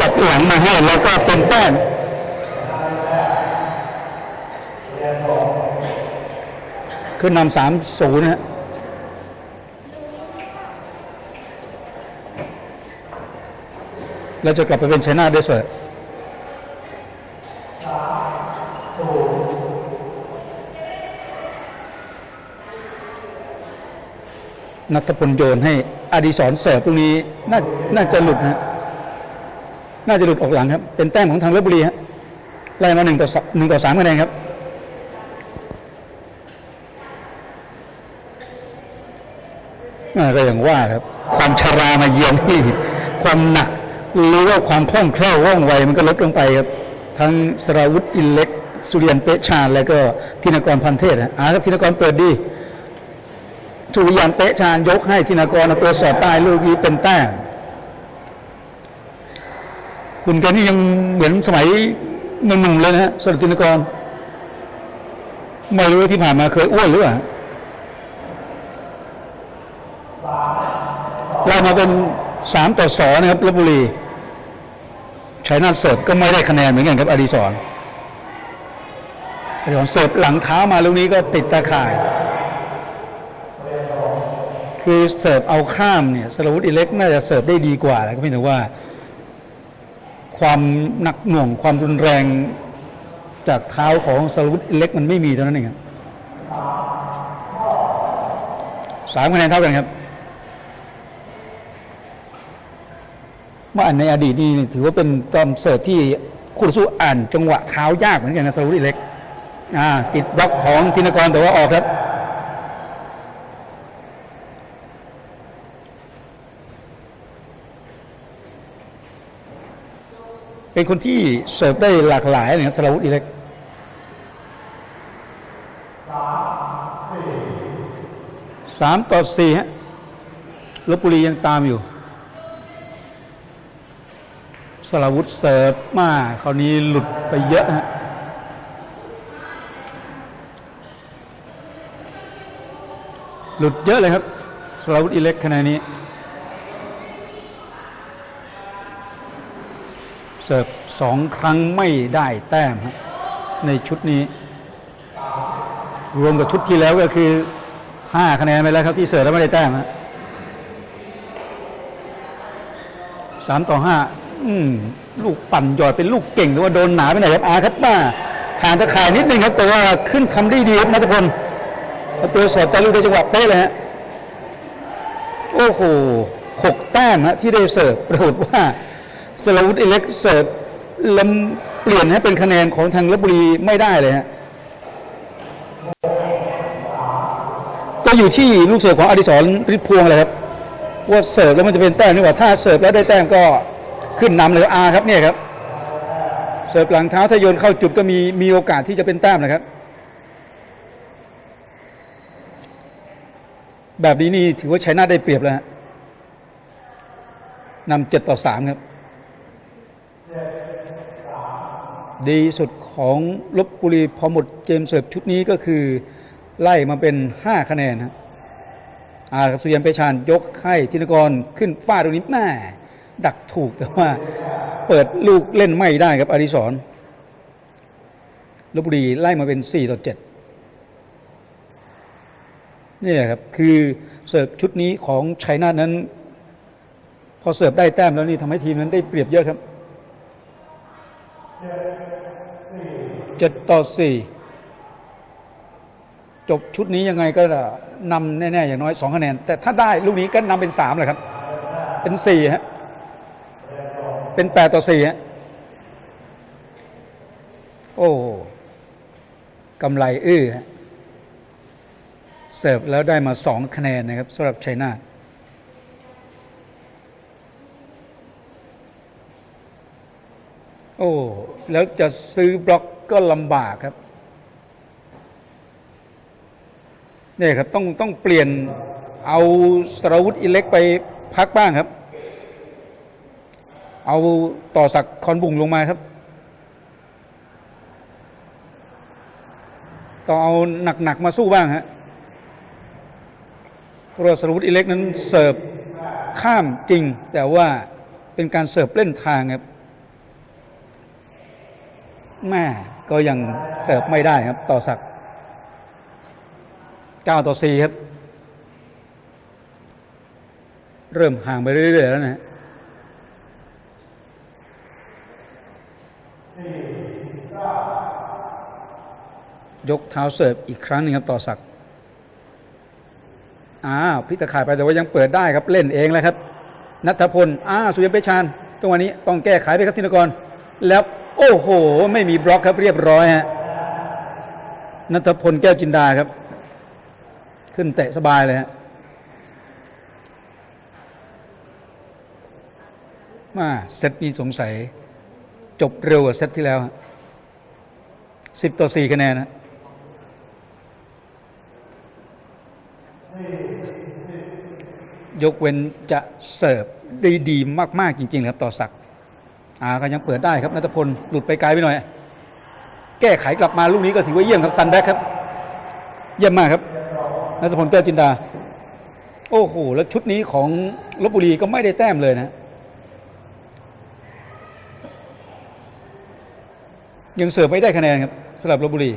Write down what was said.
จับหลังมาให้แล้วก็เป็นแต้มขึ้นนำสามศูนย์ฮะเราจะกลับไปเป็นชนะได้สวยนัทพลโยนให้อดีศรเสิร์ฟตรงนี้น่าน่าจะหลุดนะฮะ น่าจะหลุดออกหลังครับ เป็นแต้มของทางลบบุรีฮะไล่มาหนึ่งต่อหนึ่งต่อสามคะแนนครับอ่าก็อย่างว่าครับ ความชรามาเยือนที่ความหนักหรือว่าความคล่องแคล่วว่องไวมันก็ลดลงไปครับ ทั้งสราวุธอินเล็กสุริยันเปะชาญแล้วก็ธินกรพันเทศนะอ่าครับธินกรเปิดดีสุริยันเปะชาญยกให้ธินกรเอาตัวสอดใต้ลูกนี้เป็นแต้ม คุณแกนี่ยังเหมือนสมัยหนุ่มๆเลยนะฮะสรตินกรไม่รู้ที่ผ่านมาเคยอ้วนหรือเปล่าเรามาเป็นสามต่อสองนะครับลบบุรีชัยนาทเสิร์ฟก็ไม่ได้คะแนนเหมือนกันครับอดีศรอดีศรเสิร์ฟหลังเท้ามาลูกนี้ก็ติดตาข่าย คือเสิร์ฟเอาข้ามเนี่ยสรวุฒิอิเล็กน่าจะเสิร์ฟได้ดีกว่าแล้วก็เพียงแต่ว่า ความหนักหน่วงความรุนแรงจากเท้าของสรวุฒิเล็กมันไม่มีเท่านั้นเองครับสามคะแนนเท่ากันครับเมื่ออันในอดีตนี่ถือว่าเป็นตอนเสิร์ฟที่คู่สู้อ่านจังหวะเท้ายากเหมือนกันนะสรวุฒิเล็กอ่าติดบล็อกของธินกรแต่ว่าออกครับ เป็นคนที่เสิร์ฟได้หลากหลายนะครับสราวุธอิเล็กสามต่อสี่ฮะลบบุรียังตามอยู่สราวุธเสิร์ฟมาคราวนี้หลุดไปเยอะฮะหลุดเยอะเลยครับสราวุธอิเล็กขณะนี้ สิร์ฟสองครั้งไม่ได้แต้มในชุดนี้ รวมกับชุดที่แล้วก็คือห้าคะแนนไปแล้วครับที่เสิร์ฟแล้วไม่ได้แต้มฮะสามต่อห้าลูกปั่นหยอดเป็นลูกเก่งแต่ว่าโดนหนาไปไหนครับอาครับมาห่างตะข่ายนิดนึงครับแต่ว่าขึ้นทำได้ดีครับนัทพลเอาตัวสอดแต่ลูกได้จังหวะเป๊ะเลยฮะโอ้โหหกแต้มฮะที่ได้เสิร์ฟปรากฏว่า สลาวุธอิเล็กเสิร์ฟลำเปลี่ยนให้เป็นคะแนนของทางลบบุรีไม่ได้เลยฮะก็อยู่ที่ลูกเสิร์ฟของอดิศรฤทธิ์พวงเลยครับว่าเสิร์ฟแล้วมันจะเป็นแต้มนี่หว่าถ้าเสิร์ฟแล้วได้แต้มก็ขึ้นนำเลยอาครับเนี่ยครับ เสิร์ฟหลังเท้าถ้าโยนเข้าจุดก็มีมีโอกาสที่จะเป็นแต้มนะครับ แบบนี้นี่ถือว่าใชัยนาได้เปรียบแล้วฮะนำเจ็ดต่อสามครับ ดีสุดของลบบุรีพอหมดเกมเสิร์ฟชุดนี้ก็คือ ไล่มาเป็น 5 คะแนนนะอาครับสุยันเปชานยกให้ธินกรขึ้นฟาดตรงนี้แม่ดักถูกแต่ว่าเปิดลูกเล่นไม่ได้ครับอดิศรลบบุรีไล่มาเป็น 4 ต่อ 7 นี่แหละครับ คือเสิร์ฟชุดนี้ของชัยนาทนั้น พอเสิร์ฟได้แต้มแล้วนี่ทำให้ทีมนั้นได้เปรียบเยอะครับ เจ็ดต่อสี่จบชุดนี้ยังไงก็นำแน่ๆอย่างน้อยสองคะแนน แต่ถ้าได้ลูกนี้ก็นำเป็นสามเลยครับ เป็นสี่ฮะเป็นแปดต่อสี่ฮะโอ้กำไรอื้อฮะเสิร์ฟแล้วได้มาสองคะแนนนะครับสำหรับชัยนาทโอ้ แล้วจะซื้อบล็อก ก็ลำบากครับเนี่ยครับต้องต้องเปลี่ยนเอาสรวุธอิเล็กไปพักบ้างครับ เอาต่อสักคอนบุงลงมาครับ ต้องเอาหนักๆมาสู้บ้างฮะเพราะว่าสรุปอิเล็กนั้นเสิร์ฟข้ามจริง แต่ว่าเป็นการเสิร์ฟเล่นทางครับแม่ ก็ยังเสิร์ฟไม่ได้ครับ ต่อสัก9ต่อ4ครับ เริ่มห่างไปเรื่อยๆแล้วนะฮะยกเท้าเสิร์ฟอีกครั้งหนึ่งครับต่อสักอ้าวพลิกตะข่ายไปแต่ว่ายังเปิดได้ครับเล่นเองแล้วครับนัทพลอ้าสุยเพชรชาญตรงวันนี้ต้องแก้ไขไปครับธินกร แล้ว โอ้โห ไม่มีบล็อกครับเรียบร้อยฮะนัทพลแก้วจินดาครับ ขึ้นเตะสบายเลยฮะมาเซตนี้สงสัย จบเร็วกว่าเซตที่แล้วสิบต่อสี่คะแนนนะยกเว้นจะเสิร์ฟได้ดีมาก ๆ จริง ๆ ครับ ต่อสัก อ่าก็ยังเปิดได้ครับนัทพลหลุดไปไกลไปหน่อย แก้ไขกลับมาลูกนี้ก็ถือว่าเยี่ยมครับซันแบ็คครับ เยี่ยมมากครับนัทพลแก้วจินดา โอ้โหแล้วชุดนี้ของลบบุรีก็ไม่ได้แต้มเลยนะ ยังเสิร์ฟไม่ได้คะแนนครับสำหรับลบบุรี